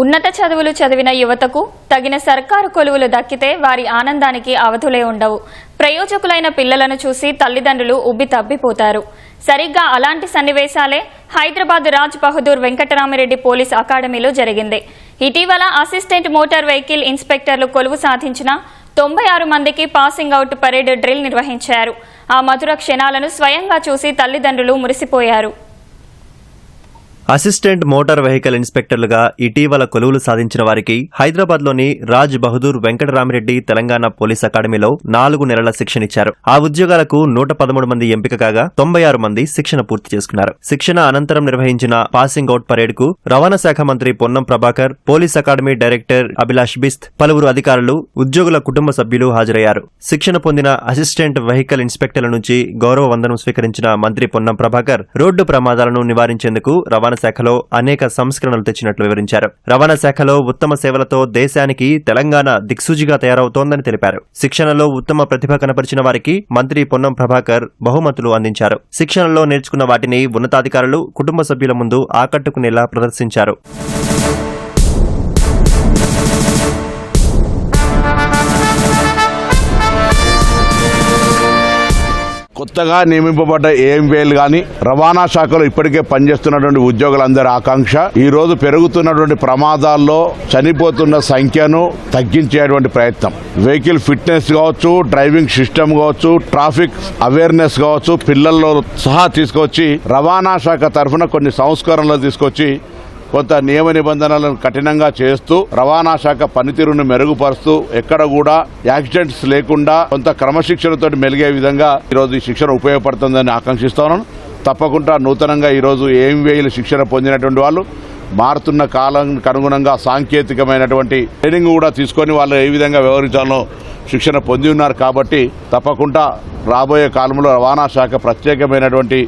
ఉన్నత చదువులు చదివిన యువతకు తగిన సర్కారు కొలువులు దక్కితే వారి ఆనందానికి అవధులే ఉండవు. ప్రయోజకులైన పిల్లలను చూసి తల్లిదండ్రులు ఉబ్బి తబ్బిపోతారు. సరిగ్గా అలాంటి సన్నివేశాలే హైదరాబాద్ రాజ్ బహదూర్ వెంకటరామిరెడ్డి పోలీస్ అకాడమీలో జరిగింది. ఇటీవల అసిస్టెంట్ మోటార్ వెహికల్ ఇన్స్పెక్టర్లు కొలువు సాధించిన తొంభై ఆరు మందికి పాసింగ్ అవుట్ పరేడ్ డ్రిల్ నిర్వహించారు. ఆ మధుర క్షణాలను స్వయంగా చూసి తల్లిదండ్రులు మురిసిపోయారు. అసిస్టెంట్ మోటార్ వెహికల్ ఇన్స్పెక్టర్లుగా ఇటీవల కొలువులు సాధించిన వారికి హైదరాబాద్లోని రాజ్ బహదూర్ వెంకటరామిరెడ్డి తెలంగాణ పోలీస్ అకాడమీలో నాలుగు నెలల శిక్షణ ఇచ్చారు ఆ ఉద్యోగాలకు నూట పదమూడు మంది ఎంపిక కాగా తొంభై ఆరు మంది శిక్షణ పూర్తి చేసుకున్నారు. శిక్షణ అనంతరం నిర్వహించిన పాసింగ్ అవుట్ పరేడ్కు రవాణా శాఖ మంత్రి Ponnam Prabhakar police academy director Abhilash Bisht పలువురు అధికారులు ఉద్యోగుల కుటుంబ సభ్యులు హాజరయ్యారు. శిక్షణ పొందిన అసిస్టెంట్ వెహికల్ ఇన్స్పెక్టర్ల నుంచి గౌరవ వందనం స్వీకరించిన మంత్రి పొన్నం ప్రభాకర్ రోడ్డు ప్రమాదాలను నివారించేందుకు రవాణా శాఖలో అనేక సంస్కరణలు తెచ్చినట్లు వివరించారు. రవాణా శాఖలో ఉత్తమ సేవలతో దేశానికి తెలంగాణ దిక్సూచిగా తయారవుతోందని తెలిపారు. శిక్షణలో ఉత్తమ ప్రతిభ కనపరిచిన వారికి మంత్రి పొన్నం ప్రభాకర్ బహుమతులు అందించారు. శిక్షణలో నేర్చుకున్న వాటిని ఉన్నతాధికారులు కుటుంబ సభ్యుల ముందు ఆకట్టుకునేలా ప్రదర్శించారు. కొత్తగా నియమింపబడ్డ ఏఎంపీఎల్ కానీ రవాణా శాఖలో ఇప్పటికే పనిచేస్తున్నటువంటి ఉద్యోగులందరి ఆకాంక్ష ఈ రోజు పెరుగుతున్నటువంటి ప్రమాదాల్లో చనిపోతున్న సంఖ్యను తగ్గించేటువంటి ప్రయత్నం. వెహికల్ ఫిట్నెస్ కావచ్చు డ్రైవింగ్ సిస్టమ్ కావచ్చు ట్రాఫిక్ అవేర్నెస్ కావచ్చు పిల్లల్లో సహా తీసుకొచ్చి రవాణా శాఖ తరఫున కొన్ని సంస్కరణలు తీసుకొచ్చి కొంత నియమ నిబంధనలను కఠినంగా చేస్తూ రవాణా శాఖ పనితీరును మెరుగుపరుస్తూ ఎక్కడ కూడా యాక్సిడెంట్స్ లేకుండా కొంత క్రమశిక్షణతో మెలిగే విధంగా ఈరోజు ఈ శిక్షణ ఉపయోగపడుతుందని ఆకాంక్షిస్తున్నాను తప్పకుండా నూతనంగా ఈరోజు ఏం వేలు శిక్షణ పొందినటువంటి వాళ్ళు మారుతున్న కాలానికి అనుగుణంగా సాంకేతికమైనటువంటి ట్రైనింగ్ కూడా తీసుకొని వాళ్ళు ఏ విధంగా వ్యవహరించాలో శిక్షణ పొంది ఉన్నారు కాబట్టి తప్పకుండా రాబోయే కాలంలో రవాణా శాఖ ప్రత్యేకమైనటువంటి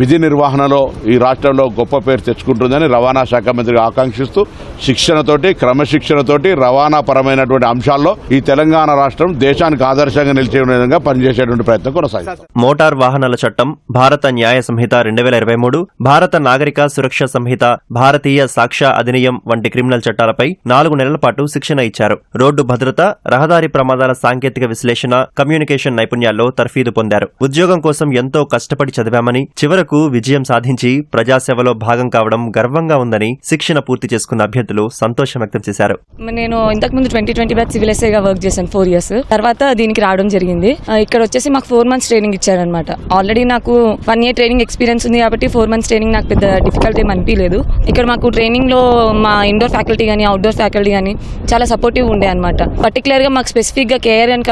విధి నిర్వహణలో ఈ రాష్ట్రంలో గొప్ప పేరు తెచ్చుకుంటుందని రవాణా శాఖ మంత్రి ఆకాంక్షిస్తూ శిక్షణతోటి క్రమశిక్షణతోటి రవాణా పరమైనటువంటి అంశాల్లో ఈ తెలంగాణ రాష్ట్రం దేశానికి ఆదర్శంగా నిలిచే విధంగా పనిచేసేటువంటి ప్రయత్నం కొనసాగింది మోటార్ వాహనాల చట్టం భారత న్యాయ సంహిత రెండు వేల ఇరవై మూడు భారత నాగరిక సురక్ష సంహిత భారతీయ సాక్ష్య అధినియం వంటి క్రిమినల్ చట్టాలపై నాలుగు నెలల పాటు శిక్షణ ఇచ్చారు. రోడ్డు భద్రత రహదారి ప్రమాదాల సాంకేతిక విశ్లేషణ కమ్యూనికేషన్ నైపుణ్యాల్లో తర్ఫీదు పొందారు. ఉద్యోగం కోసం ఎంతో కష్టపడి చదివామని చివరి చివరకు విజయం సాధించి ప్రజాసేవలో భాగం కావడం గర్వంగా ఉందని శిక్షణ పూర్తి చేసుకున్న అభ్యర్థులు సంతోషం వ్యక్తం చేశారు. నేను ఇంతకు ముందు ట్వంటీ ట్వంటీ బ్యాచ్ సివిల్ ఎస్ఐగా వర్క్ చేశాను ఫోర్ ఇయర్స్. తర్వాత దీనికి రావడం జరిగింది. ఇక్కడ వచ్చేసి మాకు ఫోర్ మంత్స్ ట్రైనింగ్ ఇచ్చారనమాట ఆల్రెడీ నాకు వన్ ఇయర్ ట్రైనింగ్ ఎక్స్పీరియన్స్ ఉంది కాబట్టి ఫోర్ మంత్స్ ట్రైనింగ్ నాకు పెద్ద డిఫికల్ట్ ఏం అనిపించలేదు. ఇక్కడ మాకు ట్రైనింగ్లో మా ఇండోర్ ఫ్యాకల్టీ కానీ అవుట్డోర్ ఫ్యాకల్టీ కానీ చాలా సపోర్టివ్ ఉండే అనమాట పర్టికులర్గా మాకు స్పెసిఫిక్గా కేర్ అండ్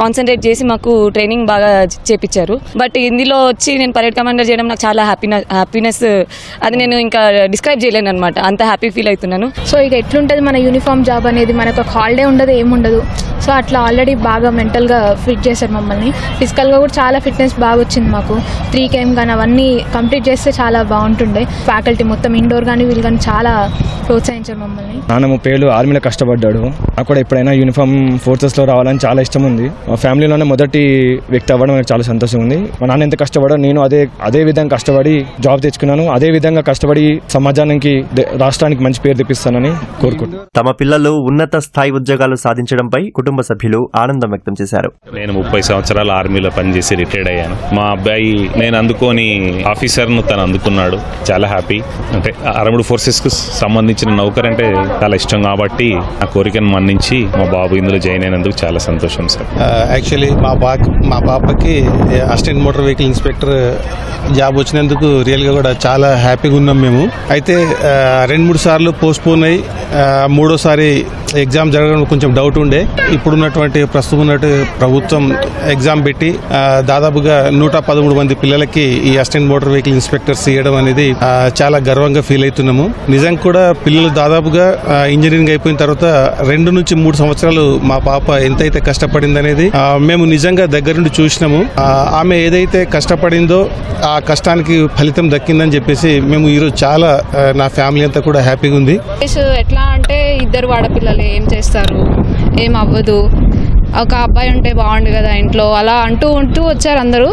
కాన్సన్ట్రేట్ చేసి మాకు ట్రైనింగ్ బాగా చేపించారు బట్ ఇందులో వచ్చి నేను పైలట్ కమాండర్ చేయడం నాకు చాలా హ్యాపీనెస్ హ్యాపీనెస్ uh, అది నేను ఇంకా డిస్క్రైబ్ చేయలేను అనమాట అంత హ్యాపీ ఫీల్ అవుతున్నాను. సో ఇక ఎట్లుంటుంది మన యూనిఫామ్ జాబ్ అనేది? మనకు ఒక హాలిడే ఉండదు ఏముండదు. సో అట్లా ఆల్రెడీ బాగా మెంటల్గా ఫిట్ చేశారు మమ్మల్ని. ఫిజికల్గా కూడా చాలా ఫిట్నెస్ బాగా వచ్చింది మాకు. త్రీ కేఎం కానీ అవన్నీ కంప్లీట్ చేస్తే చాలా బాగుంటుండే. ఫ్యాకల్టీ మొత్తం ఇండోర్ కానీ వీళ్ళు కానీ చాలా ప్రోత్సహించారు మమ్మల్ని. నాన్న ముప్పై ఏళ్ళు ఆర్మీలో కష్టపడ్డాడు. నాకు కూడా ఎప్పుడైనా యూనిఫామ్ ఫోర్సెస్లో రావాలని చాలా ఇష్టం ఉంది. మా ఫ్యామిలీలోనే మొదటి వ్యక్తి అవ్వడం నాకు చాలా సంతోషం ఉంది. మా నాన్న ఎంత కష్టపడో నేను అదే అదే విధంగా కష్టపడి జాబ్ తెచ్చుకున్నాను. అదే విధంగా కష్టపడి సమాజానికి దే- రాష్ట్రానికి మంచి పేరు తెప్పిస్తానని కోరుకుంటున్నాను. తమ పిల్లలు ఉన్నత స్థాయి ఉద్యోగాలు సాధించడంపై కుటుంబ సభ్యులు ఆనందం వ్యక్తం చేశారు. నేను ముప్పై సంవత్సరాల ఆర్మీలో పనిచేసి రిటైర్డ్ అయ్యాను. మా అబ్బాయి నేను అందుకొని ఆఫీసర్ను తను అందుకున్నాడు. చాలా హ్యాపీ. అంటే ఆర్మ్డ్ ఫోర్సెస్కు సంబంధించిన నౌకర్ అంటే చాలా ఇష్టం కాబట్టి నా కోరికను మన్నించి మా బాబు ఇందులో జాయిన్ అయినందుకు చాలా సంతోషం సార్. యాక్చువల్లీ మా బా మా పాపకి assistant motor vehicle inspector job వచ్చినందుకు రియల్గా కూడా చాలా హ్యాపీగా ఉన్నాం మేము. అయితే రెండు మూడు సార్లు పోస్ట్ పోన్ అయ్యి మూడోసారి ఎగ్జామ్ జరగడం కొంచెం డౌట్ ఉండే. ఇప్పుడున్నటువంటి ప్రస్తుతం ఉన్నట్టు ప్రభుత్వం ఎగ్జామ్ పెట్టి దాదాపుగా నూట పదమూడు మంది పిల్లలకి ఈ అసిస్టెంట్ మోటార్ వెహికల్ ఇన్స్పెక్టర్స్ ఇవ్వడం అనేది చాలా గర్వంగా ఫీల్ అవుతున్నాము. నిజంగా కూడా పిల్లలు దాదాపుగా ఇంజనీరింగ్ అయిపోయిన తర్వాత రెండు నుంచి మూడు సంవత్సరాలు మా పాప ఎంతైతే కష్టపడింది అనేది మేము నిజంగా దగ్గరుండి చూసినాము. ఆమె ఏదైతే కష్టపడిందో ఆ కష్టానికి ఫలితం దక్కిందని చెప్పేసి మేము ఈరోజు చాలా నా ఫ్యామిలీ అంతా కూడా హ్యాపీగా ఉంది. ఎట్లా ఇద్దరు ఆడపిల్లలే ఏం చేస్తారు? ఏం అవ్వదు. ఒక అబ్బాయి ఉంటే బాగుండు కదా ఇంట్లో. అలా అంటూ ఉంటూ వచ్చారు అందరూ.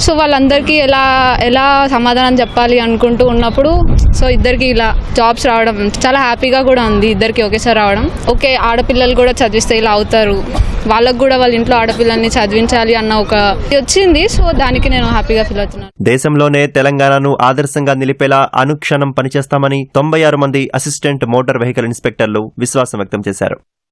సో వాళ్ళందరికీ ఎలా ఎలా సమాధానం చెప్పాలి అనుకుంటూ ఉన్నప్పుడు సో ఇద్దరికి ఇలా జాబ్స్ రావడం చాలా హ్యాపీగా కూడా ఉంది ఇద్దరికి ఒకేసారి రావడం. ఓకే ఆడపిల్లలు కూడా చదివిస్తే ఇలా అవుతారు. వాళ్ళకు కూడా వాళ్ళ ఇంట్లో ఆడపిల్లల్ని చదివించాలి అన్న ఒక వచ్చింది. సో దానికి నేను హ్యాపీగా ఫీల్ అవుతున్నాను. దేశంలోనే తెలంగాణను ఆదర్శంగా నిలిపేలా అనుక్షణం పనిచేస్తామని తొంభై ఆరు మంది అసిస్టెంట్ మోటార్ వెహికల్ ఇన్స్పెక్టర్లు విశ్వాసం వ్యక్తం చేశారు.